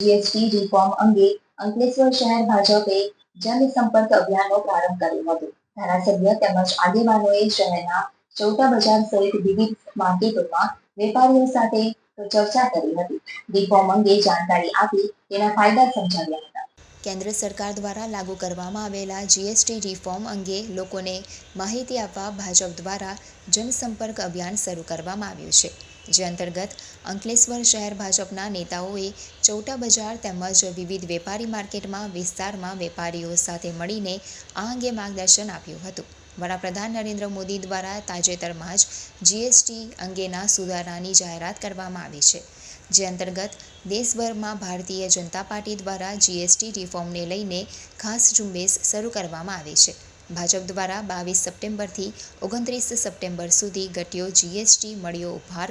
GST reform અંગે અંકલેશ્વર શહેર ભાજપે જનસંપર્ક અભિયાનનો પ્રારંભ કર્યો હતો. ધારાસભ્ય તેમજ આગેવાનોએ શહેરના ચૌટા બજાર સહિત વિવિધ માર્કેટોમાં વેપારીઓ સાથે ચર્ચા કરી હતી. રિફોર્મ અંગે જાણકારી આપી તેના ફાયદા સમજાવ્યા હતા. કેન્દ્ર સરકાર દ્વારા લાગુ કરવામાં આવેલા જીએસટી રિફોર્મ અંગે લોકોને માહિતી આપવા ભાજપ દ્વારા જનસંપર્ક અભિયાન શરૂ કરવામાં આવ્યું છે. જે અંતર્ગત અંકલેશ્વર શહેર ભાજપના નેતાઓએ ચૌટા બજાર તેમજ વિવિધ વેપારી માર્કેટમાં વિસ્તારમાં વેપારીઓ સાથે મળીને આ અંગે માર્ગદર્શન આપ્યું હતું. વડાપ્રધાન નરેન્દ્ર મોદી દ્વારા તાજેતરમાં જ જીએસટી અંગેના સુધારાની જાહેરાત કરવામાં આવી છે. જે અંતર્ગત દેશભરમાં ભારતીય જનતા પાર્ટી દ્વારા જીએસટી રિફોર્મને લઈને ખાસ ઝુંબેશ શરૂ કરવામાં આવી છે. ભાજપ દ્વારા બાવીસ સપ્ટેમ્બરથી ઓગણત્રીસ સપ્ટેમ્બર સુધી ઘટ્યો જીએસટી મળ્યો. ઉપહાર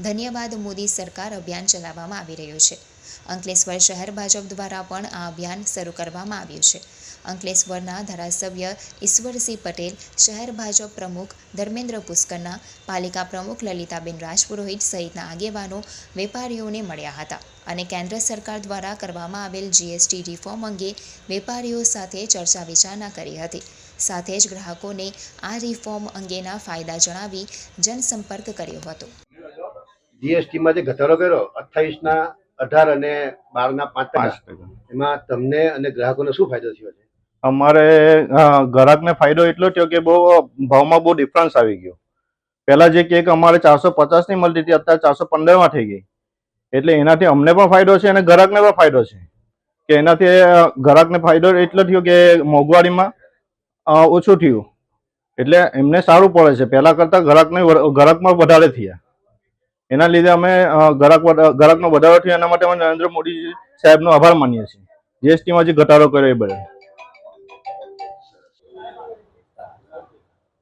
ધન્યવાદ મોદી સરકાર અભિયાન ચલાવવામાં આવી રહ્યું છે. અંકલેશ્વર શહેર ભાજપ દ્વારા પણ આ અભિયાન શરૂ કરવામાં આવ્યું છે. અંકલેશ્વરના ધારાસભ્ય ઈશ્વરસિંહ પટેલ, શહેર ભાજપ પ્રમુખ ધર્મેન્દ્ર પુષ્કરના, પાલિકા પ્રમુખ લલિતાબેન રાજપુરોહિત સહિતના આગેવાનો વેપારીઓને મળ્યા હતા અને કેન્દ્ર સરકાર દ્વારા કરવામાં આવેલ જીએસટી રિફોર્મ અંગે વેપારીઓ સાથે ચર્ચા વિચારણા કરી હતી. સાથે જ ગ્રાહકોને આ રિફોર્મ અંગેના ફાયદા જણાવી જનસંપર્ક કર્યો હતો. જીએસટીમાં જે ઘટાડો કર્યો, અઠ્ઠાવીસના અઢાર અને બારના પાંચ ટકા. એમાં તમને અને ગ્રાહકોને શું ફાયદો થયો છે? અમારે ગ્રાહકને ફાયદો એટલો થયો કે બહુ ભાવમાં બહુ ડિફરન્સ આવી ગયો. પહેલા જે કેક અમારે ચારસો પચાસની મળતી હતી અત્યારે ચારસો પંદરમાં થઈ ગઈ. એટલે એનાથી અમને પણ ફાયદો છે અને ગ્રાહકને પણ ફાયદો છે. કે એનાથી ગ્રાહકને ફાયદો એટલો થયો કે મોંઘવારીમાં ઓછું થયું. એટલે એમને સારું પડે છે. પહેલાં કરતા ગ્રાહકને ગ્રાહકમાં વધારે થયા. એના લીધે અમે ગ્રાહક ગ્રાહકનો વધારો થયો, એના માટે અમે નરેન્દ્ર મોદી સાહેબનો આભાર માનીએ છીએ. જીએસટીમાં જે ઘટાડો કર્યો એ બદલ.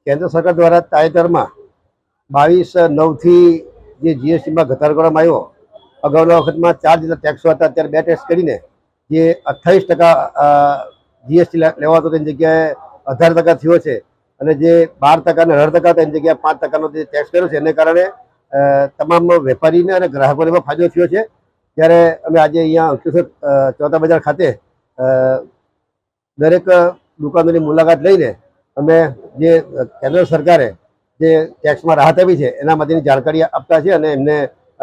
કેન્દ્ર સરકાર દ્વારા તાજેતરમાં બાવીસ, નવથી જે જીએસટીમાં ઘટાડો કરવામાં આવ્યો, અગાઉના વખતમાં ચાર જેટલા ટેક્સો હતા, અત્યારે બે ટેક્સ કરીને જે અઠ્ઠાવીસ ટકા જીએસટી લેવાતો તેની જગ્યાએ અઢાર ટકા થયો છે. અને જે બાર ટકા અને અઢાર ટકા હતા, એની જગ્યાએ પાંચ ટકાનો જે ટેક્સ કર્યો છે, એને કારણે તમામ વેપારીને અને ગ્રાહકોને પણ ફાયદો થયો છે. ત્યારે અમે આજે અહીંયા અંકલેશ્વર ચોથા બજાર ખાતે દરેક દુકાનોની મુલાકાત લઈને અમે જે કેન્દ્ર સરકારે જે ટેક્સમાં રાહત આપી છે, એના માટેની જાણકારી આપતા છે અને એમને